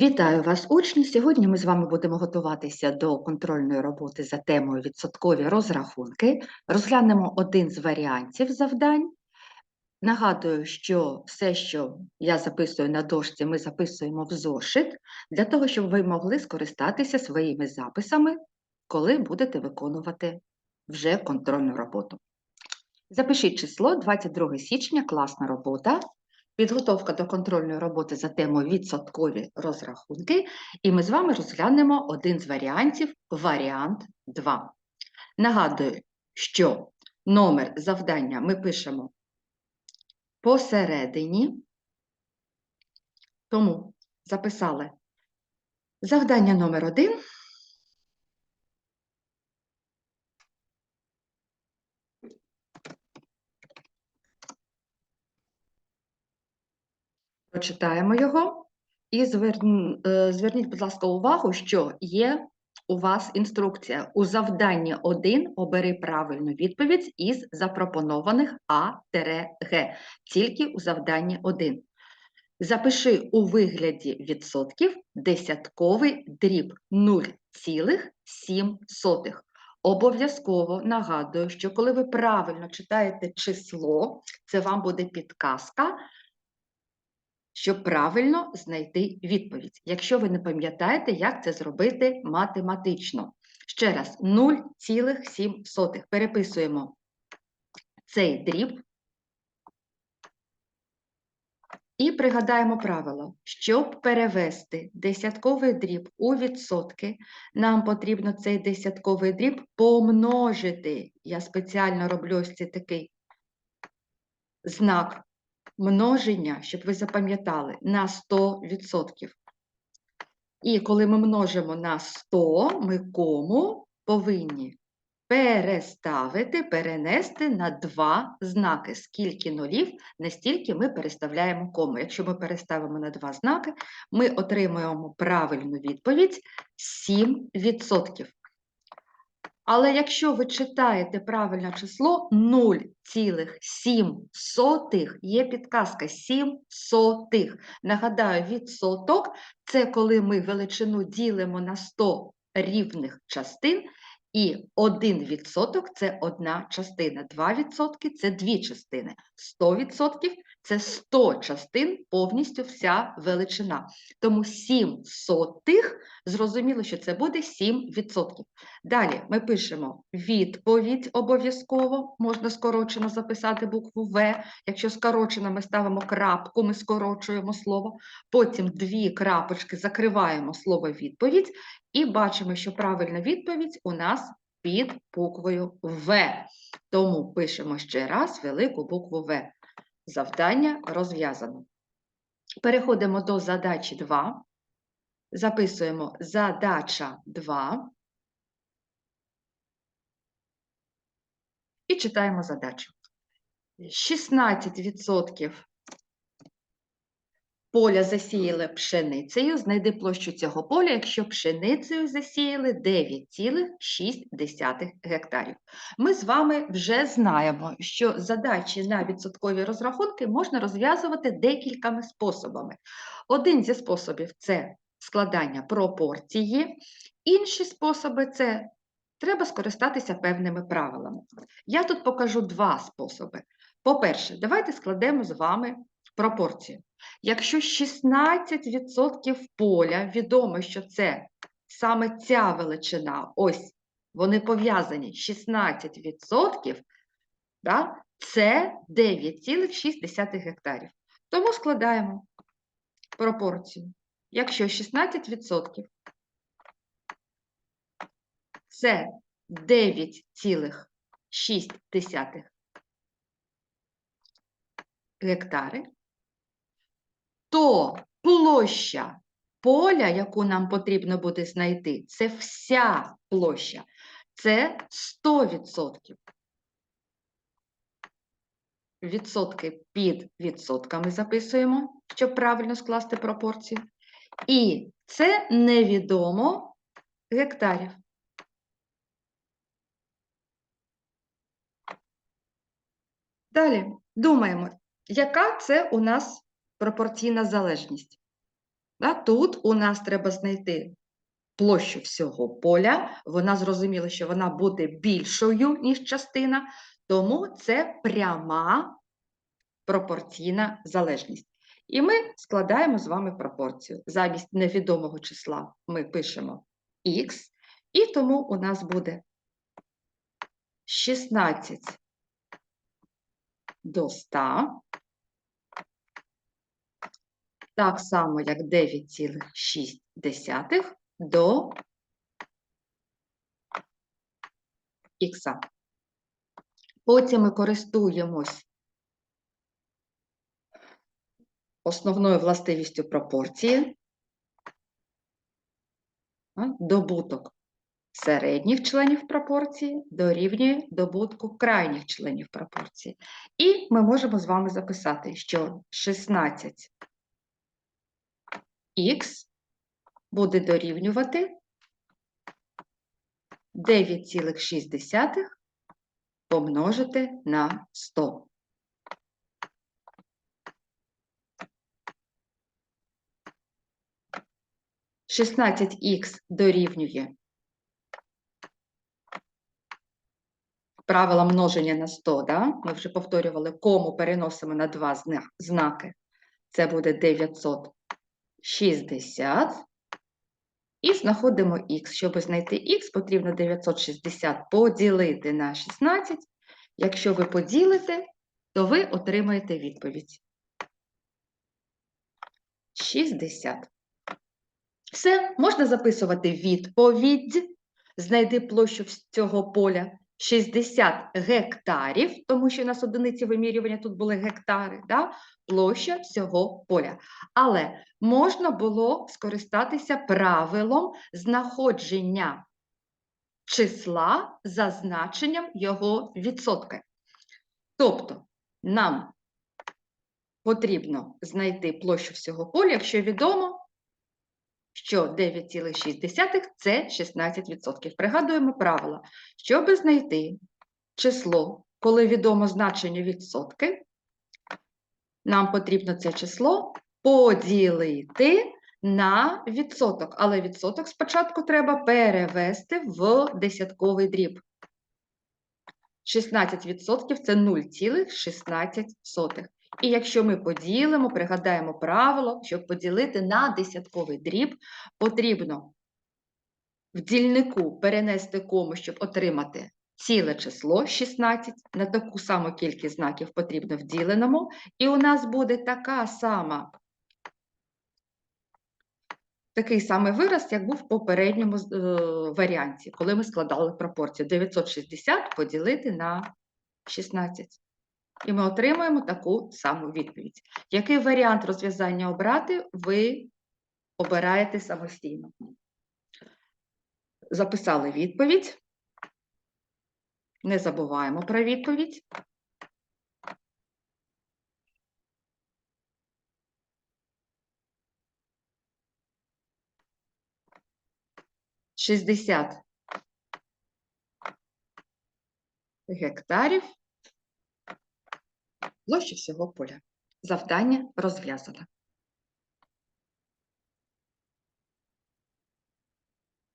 Вітаю вас, учні! Сьогодні ми з вами будемо готуватися до контрольної роботи за темою відсоткові розрахунки. Розглянемо один з варіантів завдань. Нагадую, що все, що я записую на дошці, ми записуємо в зошит, для того, щоб ви могли скористатися своїми записами, коли будете виконувати вже контрольну роботу. Запишіть число 22 січня, класна робота. Підготовка до контрольної роботи за темою відсоткові розрахунки, і ми з вами розглянемо один з варіантів варіант 2. Нагадую, що номер завдання ми пишемо посередині, тому записали завдання номер 1 Прочитаємо його і е, зверніть, будь ласка, увагу, що є у вас інструкція. У завданні 1 обери правильну відповідь із запропонованих А-Г, тільки у завданні 1. Запиши у вигляді відсотків десятковий дріб 0,7. Обов'язково нагадую, що коли ви правильно читаєте число, це вам буде підказка, щоб правильно знайти відповідь, якщо ви не пам'ятаєте, як це зробити математично. Ще раз, 0,7. Переписуємо цей дріб і пригадаємо правило, щоб перевести десятковий дріб у відсотки, нам потрібно цей десятковий дріб помножити. Я спеціально роблю ось цей такий знак множення, щоб ви запам'ятали, на 100%. І коли ми множимо на 100, ми кому повинні переставити, перенести на два знаки. Скільки нулів, настільки ми переставляємо кому. Якщо ми переставимо на два знаки, ми отримуємо правильну відповідь 7%. Але якщо ви читаєте правильне число 0,7 є підказка 7 сотих. Нагадаю, відсоток це коли ми величину ділимо на 100 рівних частин, і 1% це одна частина, 2% це дві частини, 100% це 100 частин повністю вся величина. Тому 7 сотих, зрозуміло, що це буде 7%. Далі ми пишемо відповідь обов'язково, можна скорочено записати букву В. Якщо скорочено, ми ставимо крапку, ми скорочуємо слово. Потім дві крапочки закриваємо слово відповідь і бачимо, що правильна відповідь у нас під буквою В. Тому пишемо ще раз велику букву В. Завдання розв'язано. Переходимо до задачі 2. Записуємо задача 2. І читаємо задачу. 16% поля засіяли пшеницею. Знайди площу цього поля, якщо пшеницею засіяли 9,6 гектарів. Ми з вами вже знаємо, що задачі на відсоткові розрахунки можна розв'язувати декількома способами. Один зі способів це складання пропорції, інші способи це треба скористатися певними правилами. Я тут покажу два способи. По-перше, давайте складемо з вами пропорцію. Якщо 16% поля, відомо, що це саме ця величина, ось вони пов'язані 16%, да, це 9,6 гектарів. Тому складаємо пропорцію. Якщо 16% це 9,6 гектари, то площа поля, яку нам потрібно буде знайти, це вся площа. Це 100%. Відсотки під відсотками записуємо, щоб правильно скласти пропорцію. І це невідомо гектарів. Далі думаємо, яка це у нас пропорційна залежність. Тут у нас треба знайти площу всього поля. Вона зрозуміла, що вона буде більшою, ніж частина, тому це пряма пропорційна залежність. І ми складаємо з вами пропорцію. Замість невідомого числа ми пишемо х, і тому у нас буде 16 до 100, так само, як 9,6 до х. Потім ми користуємось основною властивістю пропорції. Добуток середніх членів пропорції дорівнює добутку крайніх членів пропорції. І ми можемо з вами записати, що 16х буде дорівнювати 9,6 помножити на 100. Шістнадцять х дорівнює правила множення на 100, да? ми вже повторювали, кому переносимо на два знаки. Це буде 960. І знаходимо х. Щоб знайти х, потрібно 960 поділити на 16. Якщо ви поділите, то ви отримаєте відповідь. 60. Все, можна записувати відповідь. Знайди площу цього поля 60 гектарів, тому що у нас одиниці вимірювання тут були гектари, да? площа всього поля. Але можна було скористатися правилом знаходження числа за значенням його відсотка. Тобто нам потрібно знайти площу всього поля, якщо відомо, що 9,6 це 16%. Пригадуємо правила. Щоб знайти число, коли відомо значення відсотки, нам потрібно це число поділити на відсоток. Але відсоток спочатку треба перевести в десятковий дріб. 16% це 0,16. І якщо ми поділимо, пригадаємо правило, щоб поділити на десятковий дріб, потрібно в дільнику перенести кому, щоб отримати ціле число 16. На таку саму кількість знаків потрібно в діленому. І у нас буде така сама, такий самий вираз, як був в попередньому е, варіанті, коли ми складали пропорцію 960 поділити на 16. І ми отримуємо таку саму відповідь. Який варіант розв'язання обрати, ви обираєте самостійно. Записали відповідь. Не забуваємо про відповідь. Шістдесят гектарів площі всього поля. Завдання розв'язано.